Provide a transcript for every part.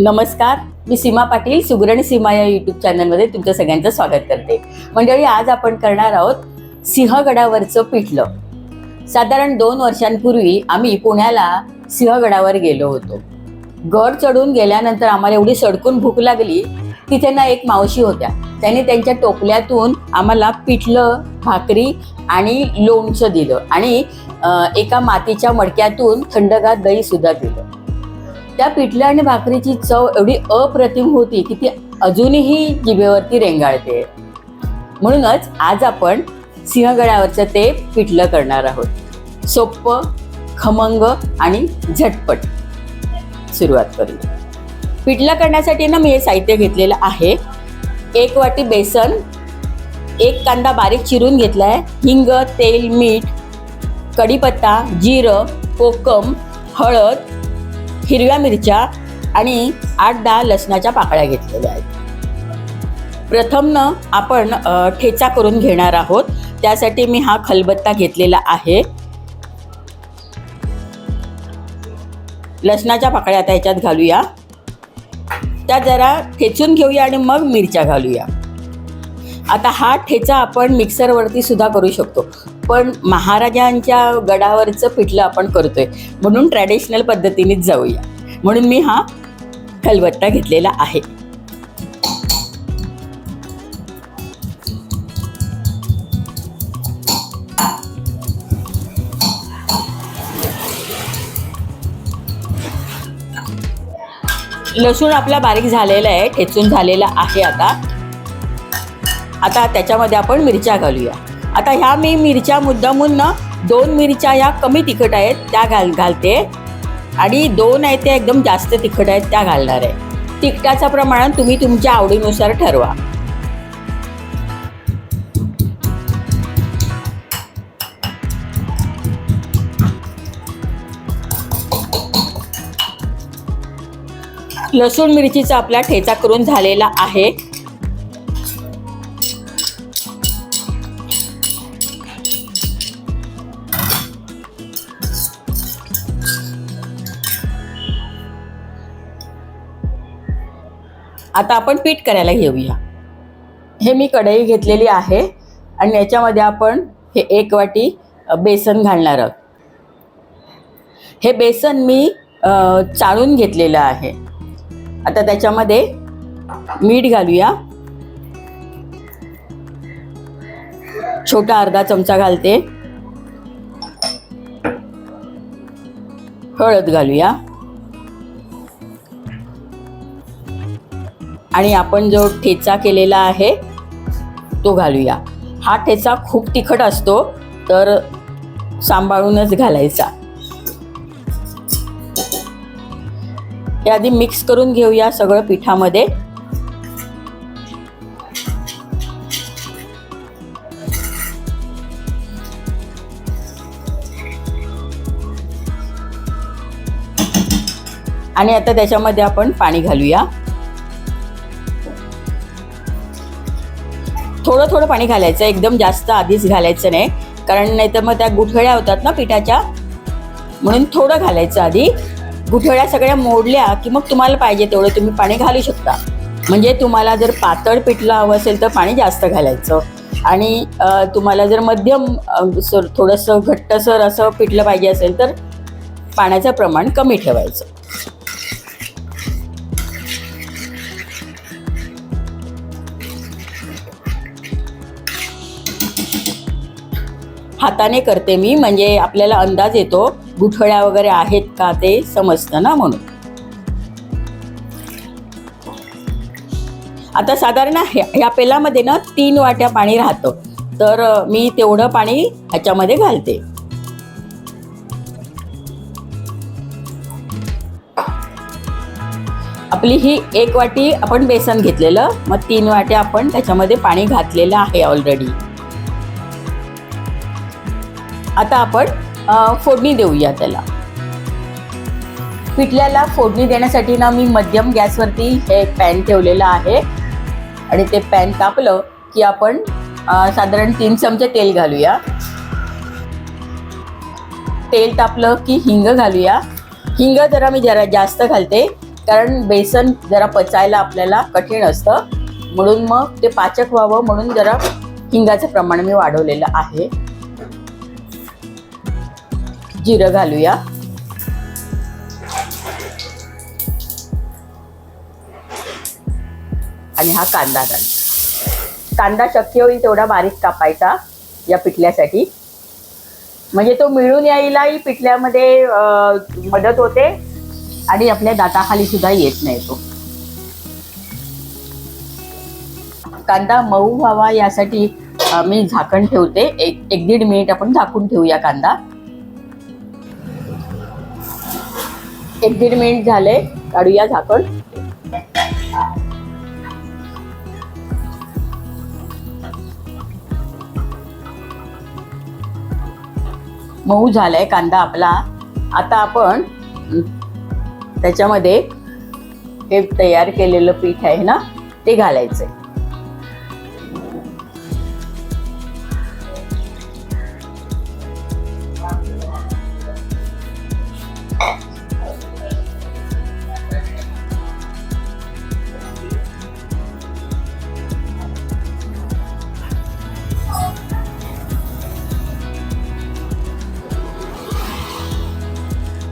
नमस्कार मी सीमा पाटील सुगरण सीमा या यूट्यूब चॅनलमध्ये तुमचं सगळ्यांचं स्वागत करते. मंडळी आज आपण करणार आहोत सिंहगडावरचं पिठलं. साधारण दोन वर्षांपूर्वी आम्ही पुण्याला सिंहगडावर गेलो होतो. गड चढून गेल्यानंतर आम्हाला एवढी सडकून भूक लागली तिथे ना एक मावशी होत्या. त्यांनी त्यांच्या टोपल्यातून आम्हाला पिठलं भाकरी आणि लोणचं दिलं आणि एका मातीच्या मडक्यातून थंडगार दही सुद्धा दिलं. त्या पिठल्या आणि भाकरीची चव एवढी अप्रतिम होती की ती अजूनही जिभेवरती रेंगाळते. म्हणूनच आज आपण सिंहगडावरचं ते पिठलं करणार आहोत. सोप्पं खमंग आणि झटपट. सुरुवात करूया. पिठलं करण्यासाठी ना मी हे साहित्य घेतलेलं आहे. एक वाटी बेसन एक कांदा बारीक चिरून घेतला आहे हिंग तेल मीठ कढीपत्ता जिरं कोकम हळद हिरव्या मिरच्या आणि आठ दहा लसणाच्या पाकळ्या घेतलेल्या आहेत. प्रथम न आपण ठेचा करून घेणार आहोत. त्यासाठी मी हा खलबत्ता घेतलेला आहे. लसणाच्या पाकळ्या आता ह्याच्यात घालूया. त्या जरा ठेचून घेऊया आणि मग मिरच्या घालूया. आता हा ठेचा आपण मिक्सरवरती सुद्धा करू शकतो. पण महाराजांच्या गडावरचं पिठलं आपण करतोय. म्हणून ट्रॅडिशनल पद्धतीनेच जाऊया. म्हणून मी हा खलबत्ता घेतलेला आहे. लसूण आपला बारीक झालेला आहे ठेचून झालेला आहे आता. आता त्याच्यामध्ये आपण मिरच्या घालूया. आता ह्या मी मिरच्या मुद्दामून ना दोन मिरच्या ह्या कमी तिखट आहेत त्या घाल घालते. आणि दोन आहेत त्या एकदम जास्त तिखट आहेत त्या घालणार आहे. तिखटाचं प्रमाण तुम्ही तुमच्या आवडीनुसार ठरवा. लसूण मिरचीचा आपला ठेचा करून झालेला आहे. आता आपण पीठ करायला घेऊया. हे मी कढई घेतलेली आहे आणि याच्यामध्ये आपण हे एक वाटी बेसन घालणार आहोत. हे बेसन मी चाळून घेतलेलं आहे. आता त्याच्यामध्ये मीठ घालूया. छोटा अर्धा चमचा घालते. हळद घालूया. आणि आपण जो ठेचा केलेला आहे तो घालूया. हा ठेचा खूप तिखट असतो तर सांभाळूनच घालायचा. हे आधी मिक्स करून घेऊया सगळं पिठामध्ये. आणि आता त्याच्यामध्ये आपण पाणी घालूया. थोडं थोडं पाणी घालायचं एकदम जास्त आधीच घालायचं नाही. कारण नाहीतर मग त्या गुठळ्या होतात ना पिठाच्या. म्हणून थोडं घालायचं आधी. गुठळ्या सगळ्या मोडल्या की मग तुम्हाला पाहिजे तेवढं तुम्ही पाणी घालू शकता. म्हणजे तुम्हाला जर पातळ पिठलं हवं असेल तर पाणी जास्त घालायचं. आणि तुम्हाला जर मध्यम सर थोडंसं घट्टसर असं पिठलं पाहिजे असेल तर पाण्याचं प्रमाण कमी ठेवायचं. हाताने करते मी म्हणजे आपल्याला अंदाज येतो गुठळ्या वगैरे आहेत का ते समजतं ना म्हणून. आता साधारण ह्या पेलामध्ये ना तीन वाट्या पाणी राहतं. तर मी तेवढं पाणी ह्याच्यामध्ये घालते. आपली ही एक वाटी आपण बेसन घेतलेलं मग तीन वाट्या आपण त्याच्यामध्ये पाणी घातलेलं आहे ऑलरेडी आता आपण फोडणी देऊया त्याला. पिठल्याला फोडणी देण्यासाठी ना मी मध्यम गॅसवरती हे पॅन ठेवलेलं आहे. आणि ते पॅन तापलं की आपण साधारण तीन चमचे तेल घालूया. तेल तापलं की हिंग घालूया. हिंग जरा मी जरा जास्त घालते कारण बेसन जरा पचायला आपल्याला कठीण असतं. म्हणून मग ते पाचक व्हावं म्हणून जरा हिंगाचं प्रमाण मी वाढवलेलं आहे. जिरं घालूया. आणि हा कांदा घालू. कांदा शक्य होईल तेवढा बारीक कापायचा या पिठल्यासाठी. म्हणजे तो मिळून यायलाही पिठल्यामध्ये मदत होते आणि आपल्या दाताखाली सुद्धा येत नाही तो. कांदा मऊ व्हावा यासाठी मी झाकण ठेवते. एक एक दीड मिनिट आपण झाकून ठेवूया कांदा. एक दीड मिनिट झाले काढूया झाकण. मऊ झालाय कांदा आपला. आता आपण त्याच्यामध्ये हे तयार केलेलं पीठ आहे ना ते घालायचंय.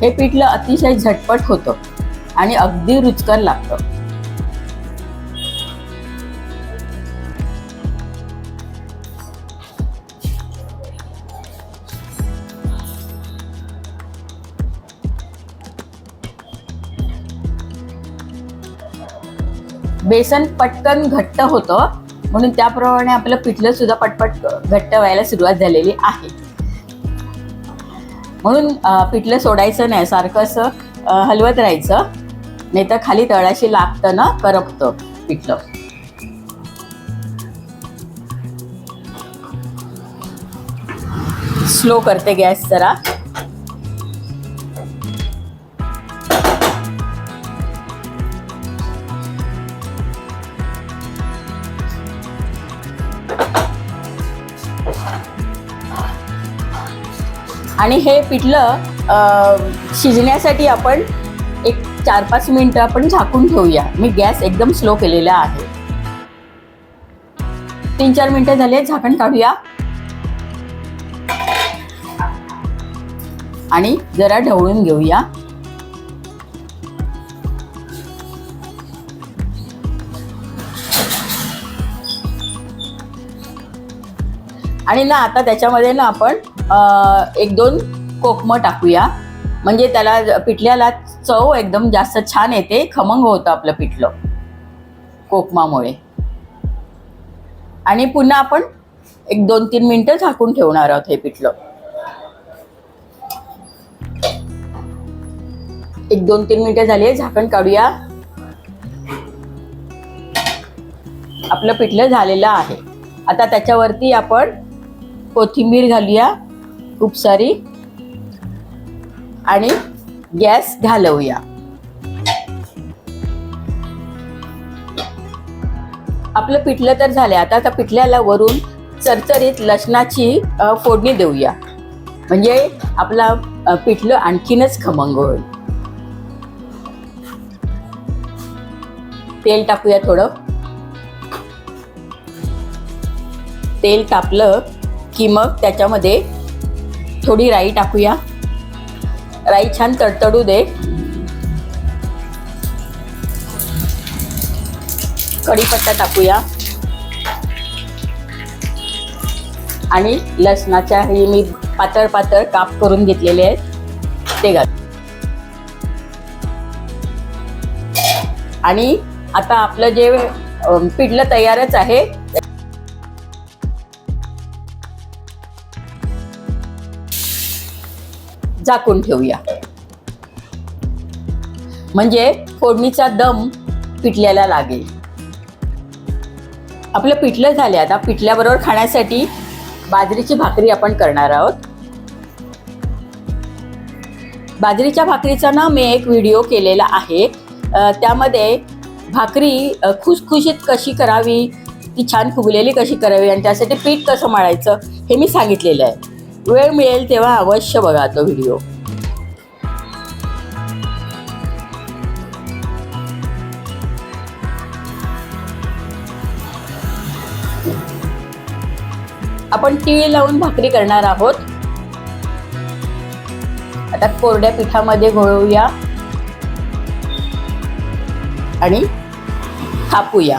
हे पिठलं अतिशय झटपट होतं आणि अगदी रुचकर लागतं. बेसन पटकन घट्ट होतं म्हणून त्याप्रमाणे आपलं पिठलं सुद्धा पटपट घट्ट व्हायला सुरुवात झालेली आहे. म्हणून पिठलं सोडायचं नाही सारखं असं हलवत राहायचं. नाही तर खाली तळाशी लागतं ना करपतं पिठलं. स्लो करते गॅस जरा. आणि हे पिठलं शिजण्यासाठी आपण एक चार पाच मिनटं आपण झाकून ठेवूया. मी गॅस एकदम स्लो केलेला आहे. तीन चार मिनिटं झाले झाकण काढूया. आणि जरा ढवळून घेऊया. आणि ना आता त्याच्यामध्ये ना आपण एक दोन कोकमं टाकूया. म्हणजे त्याला पिठल्याला चव एकदम जास्त छान येते खमंग होतं आपलं पिठलं. कोकमामुळे. आणि पुन्हा आपण एक दोन तीन मिनिटं झाकून ठेवणार आहोत हे पिठलं. एक दोन तीन मिनिटं झाली झाकण काढूया. आपलं पिठलं झालेलं आहे. आता त्याच्यावरती आपण कोथिंबीर घालूया. खूप सारी. आणि गॅस घालवूया. आपलं पिठलं तर झालं आता त्या पिठल्याला वरून चरचरीत लसणाची फोडणी देऊया. म्हणजे आपला पिठलं आणखीनच खमंग होईल. तेल टाकूया थोडं. तेल तापलं की मग त्याच्यामध्ये थोडी राई टाकूया. राई छान तडतडू दे. कढीपत्ता टाकूया. आणि लसणाच्या हे मी पातळ पातळ काप करून घेतलेले आहेत. ते घाल. आणि आता आपलं जे पिठलं तयारच आहे झाकून ठेवूया. म्हणजे फोडणीचा दम पिठल्याला लागेल. आपलं पिठलं झाले आता. पिठल्याबरोबर खाण्यासाठी बाजरीची भाकरी आपण करणार आहोत. बाजरीच्या भाकरीचा ना मी एक व्हिडिओ केलेला आहे. त्यामध्ये भाकरी खुशखुशीत खुसखुशीत कशी करावी ती छान फुगलेली कशी करावी आणि त्यासाठी पीठ कसं मळायचं हे मी सांगितलेलं आहे. वेळ मिळेल तेव्हा अवश्य बघा तो व्हिडिओ आपण तिळ लावून भाकरी करणार आहोत. आता कोरड्या पिठामध्ये घोळूया. आणि थापूया.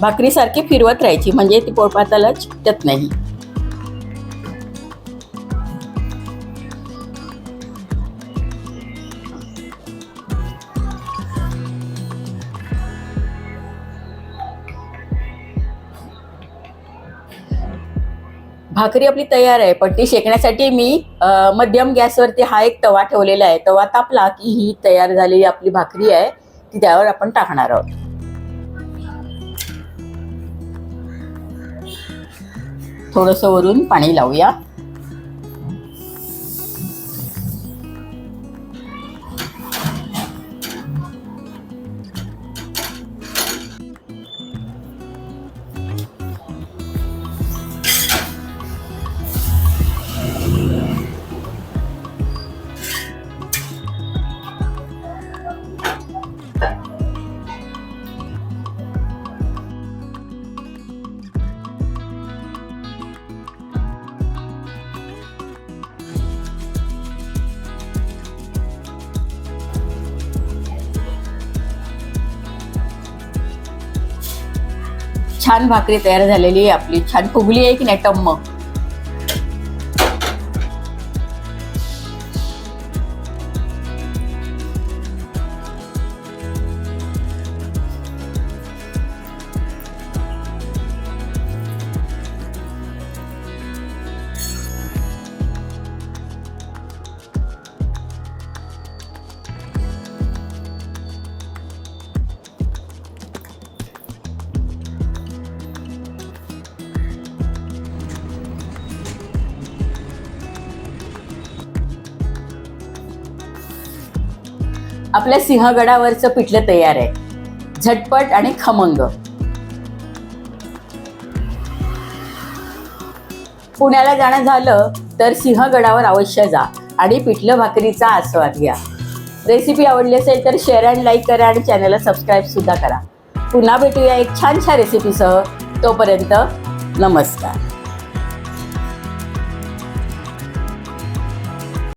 भाकरीसारखी फिरवत राहायची म्हणजे ती पोळपाताला चिकटत नाही. भाकरी आपली तयार आहे पण ती शेकण्यासाठी मी मध्यम गॅसवरती हा एक तवा ठेवलेला आहे. तवा तापला की ही तयार झालेली आपली भाकरी आहे ती त्यावर आपण टाकणार आहोत. थोडंसं वरून पाणी लावूया. छान भाकरी तयार झालेली आहे आपली. छान फुगली आहे की नाही टम्म? आपल्या सिंहगडावरचं पिठलं तयार आहे. झटपट आणि खमंग. पुण्याला जाणं झालं तर सिंहगडावर अवश्य जा आणि पिठलं भाकरीचा आस्वाद घ्या. रेसिपी आवडली असेल तर शेअर अँड लाईक करा आणि चॅनलला सबस्क्राईब सुद्धा करा. पुन्हा भेटूया एक छानशा रेसिपीसह तोपर्यंत नमस्कार.